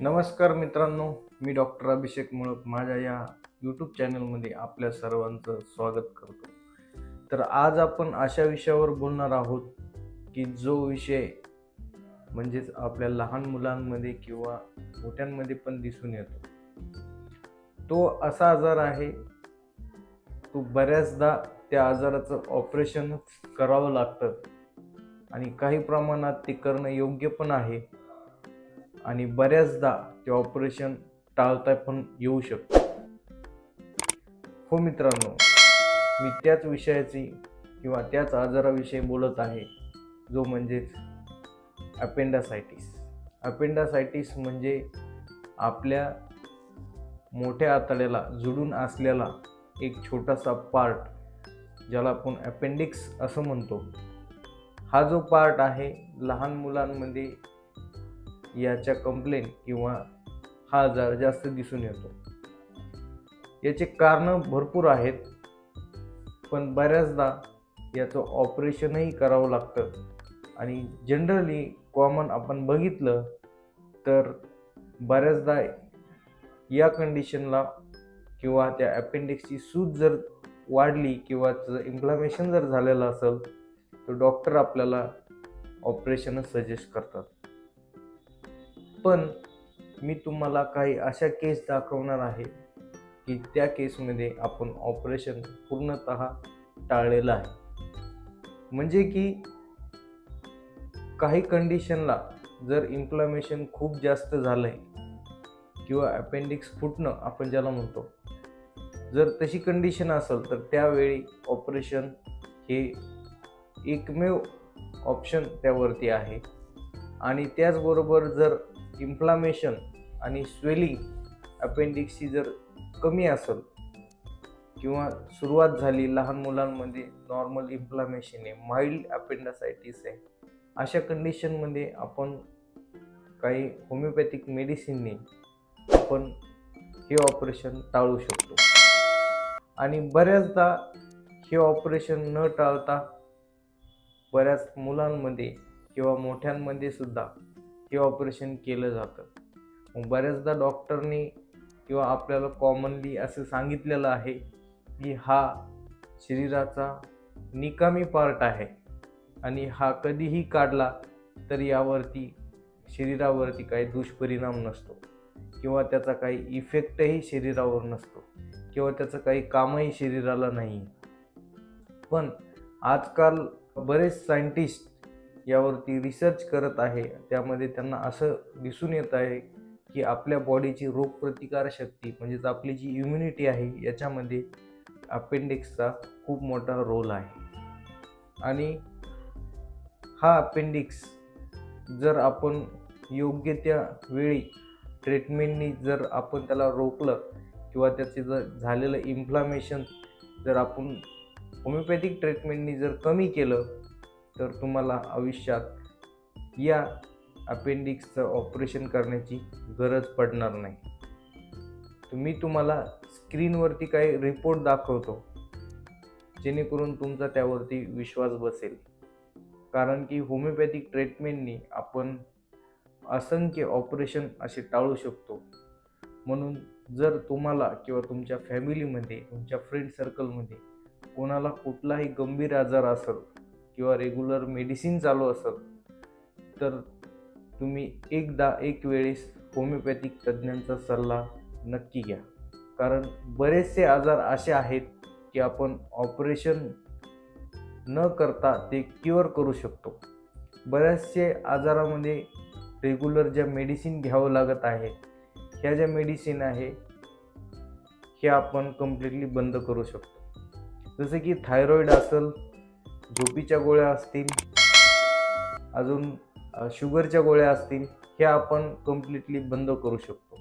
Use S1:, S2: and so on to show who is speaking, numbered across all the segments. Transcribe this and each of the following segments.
S1: नमस्कार मित्रांनो मी डॉक्टर अभिषेक मुळक माझ्या या यूट्यूब चॅनलमध्ये आपल्या सर्वांचं स्वागत करतो. तर आज आपण अशा विषयावर बोलणार आहोत की जो विषय म्हणजेच आपल्या लहान मुलांमध्ये किंवा मोठ्यांमध्ये पण दिसून येतो. तो असा आजार आहे तो बऱ्याचदा त्या आजाराचं ऑपरेशन करावं लागतं आणि काही प्रमाणात ते करणं योग्य पण आहे. आणि बऱ्याचदा ते ऑपरेशन टाळता पण येऊ शकतं. हो मित्रांनो मी त्याच विषयाची किंवा त्याच आजाराविषयी बोलत आहे जो म्हणजेच अपेंडासायटिस अपेंडासायटिस म्हणजे आपल्या मोठ्या आतड्याला जुडून असलेला एक छोटासा पार्ट ज्याला आपण अपेंडिक्स असं म्हणतो. हा जो पार्ट आहे लहान मुलांमध्ये याच्या कंप्लेन किंवा हा आजार जास्त दिसून येतो. याचे कारणं भरपूर आहेत पण बऱ्याचदा याचं ऑपरेशनही करावं लागतं. आणि जनरली कॉमन आपण बघितलं तर बऱ्याचदा या कंडिशनला किंवा त्या अपेंडिक्सची सूज जर वाढली किंवा त्याचं इन्फ्लामेशन जर झालेलं असेल तर डॉक्टर आपल्याला ऑपरेशनच सजेस्ट करतात. पण मी तुम्हाला काही अशा केस दाखवणार आहे की त्या केसमध्ये आपण ऑपरेशन पूर्णत टाळलेलं आहे. म्हणजे की काही कंडिशनला जर इन्फ्लॉमेशन खूप जास्त झालं आहे किंवा अपेंडिक्स फुटणं आपण ज्याला म्हणतो जर तशी कंडिशन असेल तर त्यावेळी ऑपरेशन हे एकमेव ऑप्शन त्यावरती आहे. आणि त्याचबरोबर जर इन्फ्लामेशन आणि स्वेलिंग अपेंडिक्सची जर कमी असेल किंवा सुरुवात झाली लहान मुलांमध्ये नॉर्मल इन्फ्लामेशन आहे माइल्ड अपेंडासायटिस आहे अशा कंडिशनमध्ये आपण काही होमिओपॅथिक मेडिसिनने आपण हे ऑपरेशन टाळू शकतो. आणि बऱ्याचदा हे ऑपरेशन न टाळता बऱ्याच मुलांमध्ये किंवा मोठ्यांमध्ये सुद्धा ते ऑपरेशन केलं जातं. मग बऱ्याचदा डॉक्टरनी किंवा आपल्याला कॉमनली असं सांगितलेलं आहे की हा शरीराचा निकामी पार्ट आहे आणि हा कधीही काढला तर यावरती शरीरावरती काही दुष्परिणाम नसतो किंवा त्याचा काही इफेक्टही शरीरावर नसतो किंवा त्याचं काही कामही शरीराला नाही. पण आजकाल बरेच सायंटिस्ट यावरती रिसर्च करत आहे. त्यामध्ये त्यांना असं दिसून येत आहे की आपल्या बॉडीची रोगप्रतिकारशक्ती म्हणजेच आपली जी इम्युनिटी आहे याच्यामध्ये अपेंडिक्सचा खूप मोठा रोल आहे. आणि हा अपेंडिक्स जर आपण योग्य त्या वेळी ट्रीटमेंटनी जर आपण त्याला रोखलं किंवा त्याचे जर झालेलं इन्फ्लामेशन जर आपण होमिओपॅथिक ट्रीटमेंटनी जर कमी केलं तर तुम्हाला आयुष्यात या अपेंडिक्सचं ऑपरेशन करण्याची गरज पडणार नाही. तुम्ही मी तुम्हाला स्क्रीनवरती काही रिपोर्ट दाखवतो जेणेकरून तुमचा त्यावरती विश्वास बसेल. कारण की होमिओपॅथिक ट्रीटमेंटनी आपण असंख्य ऑपरेशन असे टाळू शकतो. म्हणून जर तुम्हाला किंवा तुमच्या फॅमिलीमध्ये तुमच्या फ्रेंड सर्कलमध्ये कोणाला कुठलाही गंभीर आजार असेल किंवा रेग्युलर मेडिसिन चालू असेल तर तुम्ही एकदा एक वेळेस होमिओपॅथिक तज्ज्ञांचा सल्ला नक्की घ्या. कारण बरेचसे आजार असे आहेत की आपण ऑपरेशन न करता ते क्युअर करू शकतो. बऱ्याचशे आजारामध्ये रेग्युलर ज्या मेडिसिन घ्यावं लागत आहे ह्या ज्या मेडिसिन आहे हे आपण कम्प्लिटली बंद करू शकतो. जसं की थायरॉईड असेल झोपीच्या गोळ्या असतील अजून शुगरच्या गोळ्या असतील ह्या आपण कम्प्लिटली बंद करू शकतो.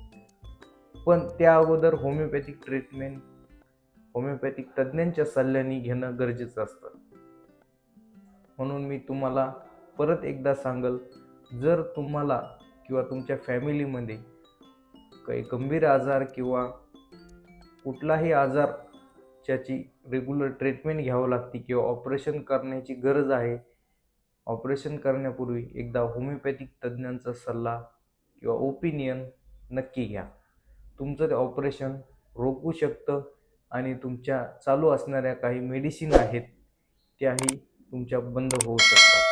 S1: पण त्या अगोदर होमिओपॅथिक ट्रीटमेंट होमिओपॅथिक तज्ज्ञांच्या सल्ल्याने घेणं गरजेचं असतं. म्हणून मी तुम्हाला परत एकदा सांगल जर तुम्हाला किंवा तुमच्या फॅमिलीमध्ये काही गंभीर आजार किंवा कुठलाही आजार ज्याची रेग्युलर ट्रीटमेंट घ्यावं लागते किंवा ऑपरेशन करण्याची गरज आहे. ऑपरेशन करण्यापूर्वी एकदा होमिओपॅथिक तज्ज्ञांचा सल्ला किंवा ओपिनियन नक्की घ्या. तुमचं ते ऑपरेशन रोखू शकतं आणि तुमच्या चालू असणाऱ्या काही मेडिसिन आहेत त्याही तुमच्या बंद होऊ शकतात.